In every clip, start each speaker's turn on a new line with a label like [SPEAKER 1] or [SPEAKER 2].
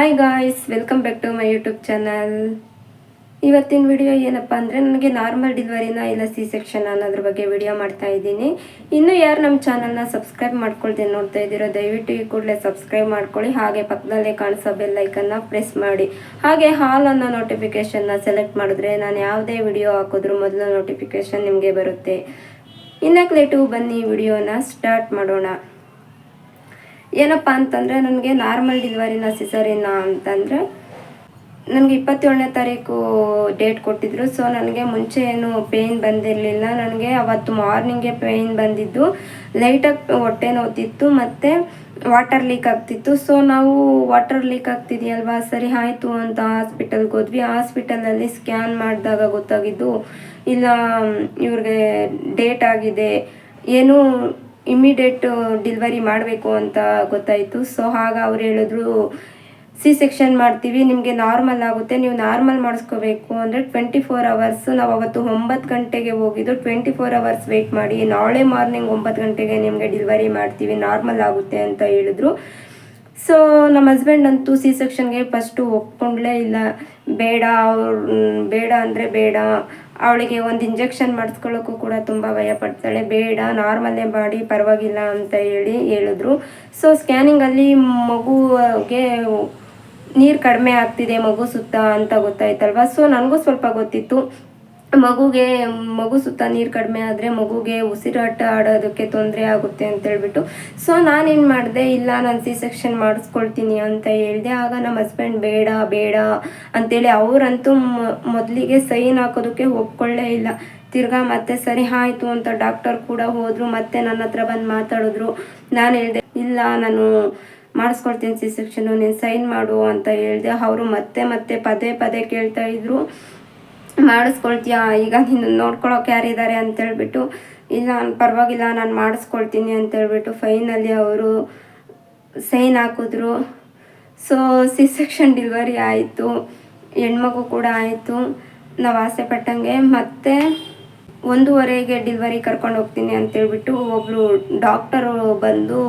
[SPEAKER 1] Hi guys welcome back to my YouTube channel ಇವತ್ತಿನ video ಏನಪ್ಪ ಅಂದರೆ ನನಗೆ ನಾರ್ಮಲ್ ಡಿಲಿವರಿನ ಇಲ್ಲ ಸಿ ಸೆಕ್ಷನ್ ಅನ್ನೋದ್ರ ಬಗ್ಗೆ ವಿಡಿಯೋ ಮಾಡ್ತಾ ಇದ್ದೀನಿ. ಇನ್ನೂ ಯಾರು ನಮ್ಮ ಚಾನಲ್ನ ಸಬ್ಸ್ಕ್ರೈಬ್ ಮಾಡ್ಕೊಳ್ದೆ ನೋಡ್ತಾ ಇದ್ದೀರೋ, ದಯವಿಟ್ಟು ಈ ಕೂಡಲೇ ಸಬ್ಸ್ಕ್ರೈಬ್ ಮಾಡ್ಕೊಳ್ಳಿ. ಹಾಗೆ ಪಕ್ಕದಲ್ಲೇ ಕಾಣಿಸೋ ಬೆಲ್ ಲೈಕನ್ನು ಪ್ರೆಸ್ ಮಾಡಿ. ಹಾಗೆ ಹಾಲ್ ಅನ್ನೋ ನೋಟಿಫಿಕೇಷನ್ನ ಸೆಲೆಕ್ಟ್ ಮಾಡಿದ್ರೆ ನಾನು ಯಾವುದೇ ವಿಡಿಯೋ ಹಾಕಿದ್ರೂ ಮೊದಲು ನೋಟಿಫಿಕೇಷನ್ ನಿಮಗೆ ಬರುತ್ತೆ. ಇನ್ನಕ್ಲೇಟು ಬನ್ನಿ ವಿಡಿಯೋನ ಸ್ಟಾರ್ಟ್ ಮಾಡೋಣ. ಏನಪ್ಪ ಅಂತಂದರೆ ನನಗೆ ನಾರ್ಮಲ್ ಡಿಲಿವರಿನ ಸಿಸರಿನ ಅಂತಂದರೆ ನನಗೆ ಇಪ್ಪತ್ತೇಳನೇ ತಾರೀಕು ಡೇಟ್ ಕೊಟ್ಟಿದ್ರು. ಸೊ ನನಗೆ ಮುಂಚೆ ಏನು ಪೇಯ್ನ್ ಬಂದಿರಲಿಲ್ಲ. ನನಗೆ ಅವತ್ತು ಮಾರ್ನಿಂಗೆ ಪೇಯ್ನ್ ಬಂದಿದ್ದು. ಲೈಟಾಗಿ ಹೊಟ್ಟೆ ನೋತಿತ್ತು ಮತ್ತು ವಾಟರ್ ಲೀಕ್ ಆಗ್ತಿತ್ತು. ಸೊ ನಾವು ವಾಟರ್ ಲೀಕ್ ಆಗ್ತಿದೆಯಲ್ವಾ? ಸರಿ, ಆಯಿತು ಅಂತ ಹಾಸ್ಪಿಟಲ್ಗೆ ಹೋದ್ವಿ. ಹಾಸ್ಪಿಟಲಲ್ಲಿ ಸ್ಕ್ಯಾನ್ ಮಾಡಿದಾಗ ಗೊತ್ತಾಗಿದ್ದು, ಇಲ್ಲ, ಇವ್ರಿಗೆ ಡೇಟ್ ಆಗಿದೆ. ಏನು ಇಮಿಡಿಯೇಟ್ ಡಿಲ್ವರಿ ಮಾಡಬೇಕು ಅಂತ ಗೊತ್ತಾಯಿತು. ಸೊ ಆಗ ಅವ್ರು ಹೇಳಿದ್ರು ಸಿ ಸೆಕ್ಷನ್ ಮಾಡ್ತೀವಿ, ನಿಮಗೆ ನಾರ್ಮಲ್ ಆಗುತ್ತೆ, ನೀವು ನಾರ್ಮಲ್ ಮಾಡಿಸ್ಕೋಬೇಕು. ಅಂದರೆ ಟ್ವೆಂಟಿ ಫೋರ್ ಅವರ್ಸ್ ನಾವು ಅವತ್ತು ಒಂಬತ್ತು ಗಂಟೆಗೆ ಹೋಗಿದ್ದು ಟ್ವೆಂಟಿ ಫೋರ್ ಅವರ್ಸ್ ವೆಯ್ಟ್ ಮಾಡಿ, ನಾಳೆ ಮಾರ್ನಿಂಗ್ ಒಂಬತ್ತು ಗಂಟೆಗೆ ನಿಮಗೆ ಡಿಲ್ವರಿ ಮಾಡ್ತೀವಿ ನಾರ್ಮಲ್ ಆಗುತ್ತೆ ಅಂತ ಹೇಳಿದ್ರು. ಸೊ ನಮ್ಮ ಹಸ್ಬೆಂಡ್ ಅಂತೂ ಸಿ ಸೆಕ್ಷನ್ಗೆ ಫಸ್ಟು ಒಪ್ಕೊಂಡ್ಲೇ ಇಲ್ಲ. ಬೇಡ ಅವ್ರು, ಬೇಡ ಅಂದರೆ ಬೇಡ. ಅವಳಿಗೆ ಒಂದು ಇಂಜೆಕ್ಷನ್ ಮಾಡಿಸ್ಕೊಳ್ಳೋಕ್ಕೂ ಕೂಡ ತುಂಬ ಭಯ ಪಡ್ತಾಳೆ. ಬೇಡ ನಾರ್ಮಲ್ಲೇ ಮಾಡಿ ಪರವಾಗಿಲ್ಲ ಅಂತ ಹೇಳಿ ಹೇಳಿದ್ರು. ಸೊ ಸ್ಕ್ಯಾನಿಂಗಲ್ಲಿ ಮಗುಗೆ ನೀರು ಕಡಿಮೆ ಆಗ್ತಿದೆ, ಮಗು ಸುತ್ತ ಅಂತ ಗೊತ್ತಾಯ್ತಲ್ವಾ? ಸೊ ನನಗೂ ಸ್ವಲ್ಪ ಗೊತ್ತಿತ್ತು. ಮಗುಗೆ, ಮಗು ಸುತ್ತ ನೀರು ಕಡಿಮೆ ಆದರೆ ಮಗುಗೆ ಉಸಿರಾಟ ಆಡೋದಕ್ಕೆ ತೊಂದರೆ ಆಗುತ್ತೆ ಅಂತ ಹೇಳ್ಬಿಟ್ಟು. ಸೊ ನಾನೇನು ಮಾಡಿದೆ? ಇಲ್ಲ, ನಾನು ಸಿ ಸೆಕ್ಷನ್ ಮಾಡಿಸ್ಕೊಳ್ತೀನಿ ಅಂತ ಹೇಳಿದೆ. ಆಗ ನಮ್ಮ ಹಸ್ಬೆಂಡ್ ಬೇಡ ಬೇಡ ಅಂತೇಳಿ ಅವರಂತೂ ಮೊದಲಿಗೆ ಸೈನ್ ಹಾಕೋದಕ್ಕೆ ಒಪ್ಕೊಳ್ಳೇ ಇಲ್ಲ. ತಿರ್ಗಾ ಮತ್ತೆ ಸರಿ ಆಯಿತು ಅಂತ ಡಾಕ್ಟರ್ ಕೂಡ ಹೋದರು, ಮತ್ತೆ ನನ್ನ ಹತ್ರ ಬಂದು ಮಾತಾಡಿದ್ರು. ನಾನು ಹೇಳಿದೆ, ಇಲ್ಲ, ನಾನು ಮಾಡಿಸ್ಕೊಳ್ತೀನಿ ಸಿ ಸೆಕ್ಷನು ನೀನು ಸೈನ್ ಮಾಡು ಅಂತ ಹೇಳಿದೆ. ಅವರು ಮತ್ತೆ ಮತ್ತೆ ಪದೇ ಪದೇ ಕೇಳ್ತಾ ಇದ್ರು. ಮಾಡಿಸ್ಕೊಳ್ತೀಯ? ಈಗ ನಿನ್ನ ನೋಡ್ಕೊಳೋಕೆ ಯಾರಿದ್ದಾರೆ ಅಂತೇಳ್ಬಿಟ್ಟು, ಇಲ್ಲ ನಾನು ಪರವಾಗಿಲ್ಲ, ನಾನು ಮಾಡಿಸ್ಕೊಳ್ತೀನಿ ಅಂತೇಳ್ಬಿಟ್ಟು ಫೈನಲಿ ಅವರು ಸೈನ್ ಹಾಕಿದ್ರು. ಸೊ ಸಿ ಸೆಕ್ಷನ್ ಡಿಲ್ವರಿ ಆಯಿತು. ಹೆಣ್ಮಗು ಕೂಡ ಆಯಿತು. ನಾವು ಆಸೆ ಪಟ್ಟಂಗೆ ಮತ್ತೆ ಒಂದೂವರೆಗೆ ಡಿಲ್ವರಿ ಕರ್ಕೊಂಡು ಹೋಗ್ತೀನಿ ಅಂತೇಳ್ಬಿಟ್ಟು ಒಬ್ಬರು ಡಾಕ್ಟರು ಬಂದು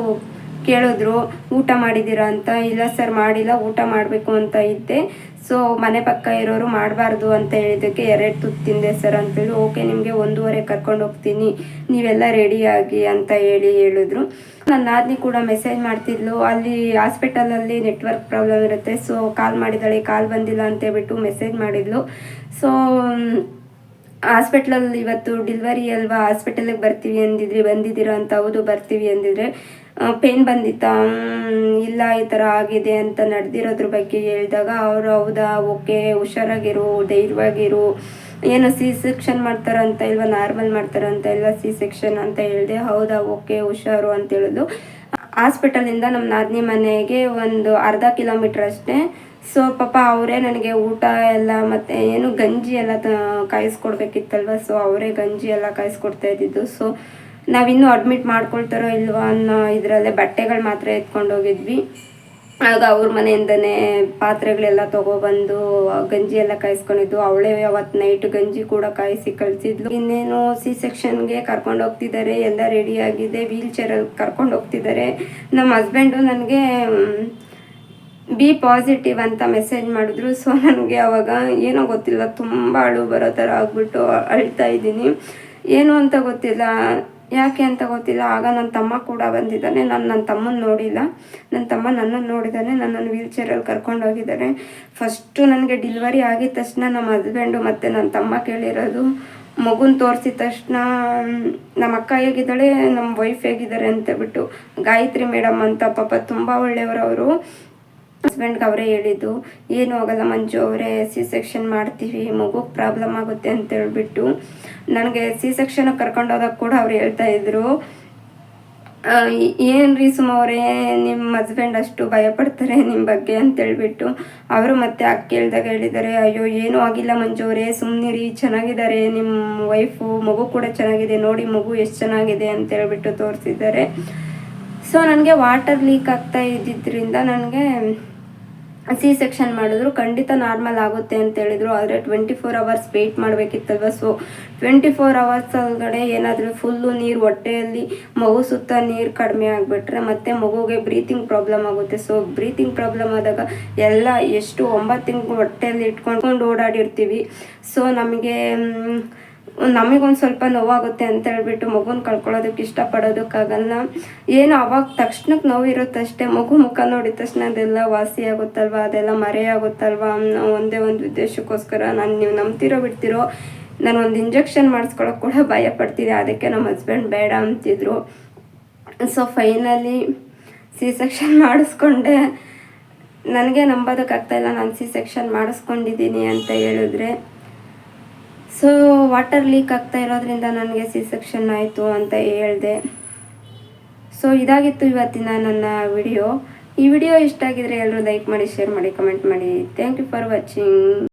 [SPEAKER 1] ಕೇಳಿದ್ರು, ಊಟ ಮಾಡಿದ್ದೀರಾ ಅಂತ? ಇಲ್ಲ ಸರ್, ಮಾಡಿಲ್ಲ, ಊಟ ಮಾಡಬೇಕು ಅಂತ ಇದ್ದೆ. ಸೊ, ಮನೆ ಪಕ್ಕ ಇರೋರು ಮಾಡಬಾರ್ದು ಅಂತ ಹೇಳಿದ್ದಕ್ಕೆ ಎರಡು ತುತ್ತು ತಿಂದೆ ಸರ್ ಅಂತೇಳಿ ಓಕೆ, ನಿಮಗೆ ಒಂದೂವರೆ ಕರ್ಕೊಂಡು ಹೋಗ್ತೀನಿ. ನೀವೆಲ್ಲ ರೆಡಿಯಾಗಿ ಅಂತ ಹೇಳಿ ಹೇಳಿದ್ರು. ನನ್ನ ನಾದಿನಿ ಕೂಡ ಮೆಸೇಜ್ ಮಾಡ್ತಿದ್ಲು. ಅಲ್ಲಿ ಹಾಸ್ಪಿಟಲಲ್ಲಿ ನೆಟ್ವರ್ಕ್ ಪ್ರಾಬ್ಲಮ್ ಇರುತ್ತೆ. ಸೊ, ಕಾಲ್ ಮಾಡಿದ್ದಾಳೆ, ಕಾಲ್ ಬಂದಿಲ್ಲ ಅಂತ ಹೇಳ್ಬಿಟ್ಟು ಮೆಸೇಜ್ ಮಾಡಿದ್ಲು. ಸೊ ಹಾಸ್ಪಿಟ್ಲಲ್ಲಿ ಇವತ್ತು ಡಿಲ್ವರಿ ಅಲ್ವಾ? ಹಾಸ್ಪಿಟಲಿಗೆ ಬರ್ತೀವಿ ಅಂದಿದ್ರಿ, ಬಂದಿದ್ದೀರಾ ಅಂತ ಹೌದು, ಬರ್ತೀವಿ ಅಂದಿದ್ರೆ ಪೇನ್ ಬಂದಿತ್ತಾ? ಇಲ್ಲ, ಈ ಥರ ಆಗಿದೆ ಅಂತ ನಡೆದಿರೋದ್ರ ಬಗ್ಗೆ ಹೇಳಿದಾಗ ಅವರು, ಹೌದಾ, ಓಕೆ, ಹುಷಾರಾಗಿರು, ಧೈರ್ಯವಾಗಿರು, ಏನು ಸಿ ಸೆಕ್ಷನ್ ಮಾಡ್ತಾರಂತ ಇಲ್ವಾ, ನಾರ್ಮಲ್ ಮಾಡ್ತಾರಂತ ಇಲ್ವಾ, ಸಿ ಸೆಕ್ಷನ್ ಅಂತ ಹೇಳಿದೆ, ಹೌದಾ, ಓಕೆ, ಹುಷಾರು ಅಂತ ಹೇಳಿದ್ರು. ಹಾಸ್ಪಿಟಲಿಂದ ನಮ್ಮ ನಾದಿನಿ ಮನೆಗೆ ಒಂದು ಅರ್ಧ ಕಿಲೋಮೀಟ್ರ್ ಅಷ್ಟೇ ಸೊ ಪಾಪ ಅವರೇ ನನಗೆ ಊಟ ಎಲ್ಲ ಮತ್ತು ಏನು ಗಂಜಿ ಎಲ್ಲ ಕಾಯಿಸ್ಕೊಡ್ಬೇಕಿತ್ತಲ್ವ? ಸೊ ಅವರೇ ಗಂಜಿ ಎಲ್ಲ ಕಾಯಿಸ್ಕೊಡ್ತಾ ಇದ್ದಿದ್ದು. ಸೊ ನಾವಿನ್ನೂ ಅಡ್ಮಿಟ್ ಮಾಡ್ಕೊಳ್ತಾರೋ ಇಲ್ವಾ ಅನ್ನೋ ಇದರಲ್ಲೇ ಬಟ್ಟೆಗಳು ಮಾತ್ರ ಎತ್ಕೊಂಡು ಹೋಗಿದ್ವಿ. ಆಗ ಅವ್ರ ಮನೆಯಿಂದನೇ ಪಾತ್ರೆಗಳೆಲ್ಲ ತೊಗೊಬಂದು, ಗಂಜಿ ಎಲ್ಲ ಕಾಯಿಸ್ಕೊಂಡಿದ್ದು. ಅವಳೇ ಅವತ್ತು ನೈಟ್ ಗಂಜಿ ಕೂಡ ಕಾಯಿಸಿ ಕಳಿಸಿದ್ಲು. ಇನ್ನೇನು ಸಿ ಸೆಕ್ಷನ್ಗೆ ಕರ್ಕೊಂಡು ಹೋಗ್ತಿದ್ದಾರೆ, ಎಲ್ಲ ರೆಡಿ ಆಗಿದೆ. ವೀಲ್ ಚೇರಲ್ಲಿ ಕರ್ಕೊಂಡು ಹೋಗ್ತಿದ್ದಾರೆ. ನಮ್ಮ ಹಸ್ಬೆಂಡು ನನಗೆ ಬಿ ಪಾಸಿಟಿವ್ ಅಂತ ಮೆಸೇಜ್ ಮಾಡಿದ್ರು. ಸೊ ನನಗೆ ಅವಾಗ ಏನೋ ಗೊತ್ತಿಲ್ಲ ತುಂಬ ಅಳು ಬರೋ ಥರ ಆಗ್ಬಿಟ್ಟು ಅಳ್ತಾ ಇದ್ದೀನಿ. ಏನು ಅಂತ ಗೊತ್ತಿಲ್ಲ. ಯಾಕೆ ಅಂತ ಗೊತ್ತಿಲ್ಲ. ಆಗ ನನ್ನ ತಮ್ಮ ಕೂಡ ಬಂದಿದ್ದಾನೆ. ನಾನು ನನ್ನ ತಮ್ಮನ ನೋಡಿಲ್ಲ. ನನ್ನ ತಮ್ಮ ನನ್ನನ್ನು ನೋಡಿದ್ದಾನೆ ನನ್ನನ್ನು ವೀಲ್ ಚೇರಲ್ಲಿ ಕರ್ಕೊಂಡು ಹೋಗಿದ್ದಾರೆ ಫಸ್ಟು ನನಗೆ ಡಿಲ್ವರಿ ಆಗಿದ ತಕ್ಷಣ ನಮ್ಮ ಹಸ್ಬೆಂಡು ಮತ್ತು ನನ್ನ ತಮ್ಮ ಕೇಳಿರೋದು, ಮಗುನ ತೋರಿಸಿದ ತಕ್ಷಣ, ನಮ್ಮ ಅಕ್ಕ ಹೇಗಿದ್ದಾಳೆ? ನಮ್ಮ ವೈಫ್ ಹೇಗಿದ್ದಾರೆ? ಅಂತ ಬಿಟ್ಟು, ಗಾಯತ್ರಿ ಮೇಡಮ್ ಅಂತ ಪಾಪ ತುಂಬ ಒಳ್ಳೆಯವರು ಅವರು. ಹಸ್ಬೆಂಡ್ಗೆ ಅವರೇ ಹೇಳಿದ್ದು, ಏನು ಆಗಲ್ಲ ಮಂಜು ಅವರೇ ಸಿ ಸೆಕ್ಷನ್ ಮಾಡ್ತೀವಿ ಮಗುಗೆ ಪ್ರಾಬ್ಲಮ್ ಆಗುತ್ತೆ ಅಂತ ಹೇಳ್ಬಿಟ್ಟು ನನಗೆ ಸಿ ಸೆಕ್ಷನ್ ಕರ್ಕೊಂಡು ಹೋದಾಗ ಕೂಡ ಅವ್ರು ಹೇಳ್ತಾ ಇದ್ರು. ಏನು ರೀ ಸುಮ ಅವರೇ ನಿಮ್ಮ ಹಸ್ಬೆಂಡ್ ಅಷ್ಟು ಭಯಪಡ್ತಾರೆ ನಿಮ್ಮ ಬಗ್ಗೆ ಅಂತೇಳ್ಬಿಟ್ಟು ಅವರು ಮತ್ತೆ ಅಕ್ಕ ಕೇಳಿದಾಗ ಹೇಳಿದ್ದಾರೆ, ಅಯ್ಯೋ, ಏನೂ ಆಗಿಲ್ಲ ಮಂಜು ಅವರೇ ಸುಮ್ಮನಿರಿ ಚೆನ್ನಾಗಿದ್ದಾರೆ ನಿಮ್ಮ ವೈಫು ಮಗು ಕೂಡ ಚೆನ್ನಾಗಿದೆ, ನೋಡಿ ಮಗು ಎಷ್ಟು ಚೆನ್ನಾಗಿದೆ ಅಂತ ಹೇಳ್ಬಿಟ್ಟು ತೋರಿಸಿದ್ದಾರೆ. ಸೊ ನನಗೆ ವಾಟರ್ ಲೀಕ್ ಆಗ್ತಾ ಇದ್ದಿದ್ದರಿಂದ ನನಗೆ ಸಿ ಸೆಕ್ಷನ್ ಮಾಡಿದ್ರು ಖಂಡಿತ ನಾರ್ಮಲ್ ಆಗುತ್ತೆ ಅಂತ ಹೇಳಿದ್ರು. ಆದರೆ ಟ್ವೆಂಟಿ ಫೋರ್ ಅವರ್ಸ್ ವೇಟ್ ಮಾಡಬೇಕಿತ್ತಲ್ವ? ಸೊ ಟ್ವೆಂಟಿ ಫೋರ್ ಅವರ್ಸ್ ಒಳಗಡೆ ಏನಾದರೂ ಫುಲ್ಲು ನೀರು ಹೊಟ್ಟೆಯಲ್ಲಿ ಮಗು ಸುತ್ತ ನೀರು ಕಡಿಮೆ ಆಗಿಬಿಟ್ರೆ ಮತ್ತೆ ಮಗುಗೆ ಬ್ರೀತಿಂಗ್ ಪ್ರಾಬ್ಲಮ್ ಆಗುತ್ತೆ. ಸೊ ಬ್ರೀತಿಂಗ್ ಪ್ರಾಬ್ಲಮ್ ಆದಾಗ ಎಲ್ಲ ಎಷ್ಟು ಒಂಬತ್ತು ತಿಂಗಳು ಹೊಟ್ಟೆಯಲ್ಲಿ ಇಟ್ಕೊಂಡು ಓಡಾಡಿರ್ತೀವಿ. ಸೊ ನಮಗೆ ನಮಗೊಂದು ಸ್ವಲ್ಪ ನೋವಾಗುತ್ತೆ ಅಂತ ಹೇಳ್ಬಿಟ್ಟು ಮಗುನ ಕಳ್ಕೊಳ್ಳೋದಕ್ಕೆ ಇಷ್ಟಪಡೋದಕ್ಕಾಗಲ್ಲ. ಏನು ಅವಾಗ ತಕ್ಷಣಕ್ಕೆ ನೋವು ಇರುತ್ತಷ್ಟೇ ಮಗು ಮುಖ ನೋಡಿದ ತಕ್ಷಣ ಅದೆಲ್ಲ ವಾಸಿ ಆಗುತ್ತಲ್ವ, ಅದೆಲ್ಲ ಮರೆಯಾಗುತ್ತಲ್ವಾ ಒಂದೇ ಒಂದು ಉದ್ದೇಶಕ್ಕೋಸ್ಕರ ನಾನು ನೀವು ನಂಬ್ತಿರೋ ಬಿಡ್ತಿರೋ, ನಾನು ಒಂದು ಇಂಜೆಕ್ಷನ್ ಮಾಡಿಸ್ಕೊಳ್ಳೋಕೆ ಕೂಡ ಭಯ ಪಡ್ತಿದ್ದೆ ಅದಕ್ಕೆ ನಮ್ಮ ಹಸ್ಬೆಂಡ್ ಬೇಡ ಅಂತಿದ್ರು. ಸೊ ಫೈನಲಿ ಸಿ ಸೆಕ್ಷನ್ ಮಾಡಿಸ್ಕೊಂಡೆ. ನನಗೆ ನಂಬೋದಕ್ಕಾಗ್ತಾಯಿಲ್ಲ ನಾನು ಸಿ ಸೆಕ್ಷನ್ ಮಾಡಿಸ್ಕೊಂಡಿದ್ದೀನಿ ಅಂತ ಹೇಳಿದ್ರೆ. ಸೊ ವಾಟರ್ ಲೀಕ್ ಆಗ್ತಾ ಇರೋದ್ರಿಂದ ನನಗೆ ಸಿ ಸೆಕ್ಷನ್ ಆಯಿತು ಅಂತ ಹೇಳಿದೆ. ಸೊ ಇದಾಗಿತ್ತು ಇವತ್ತಿನ ನನ್ನ ವಿಡಿಯೋ ಈ ವಿಡಿಯೋ ಇಷ್ಟ ಆಗಿದ್ರೆ ಎಲ್ಲರೂ ಲೈಕ್ ಮಾಡಿ ಶೇರ್ ಮಾಡಿ ಕಮೆಂಟ್ ಮಾಡಿ. Thank you for watching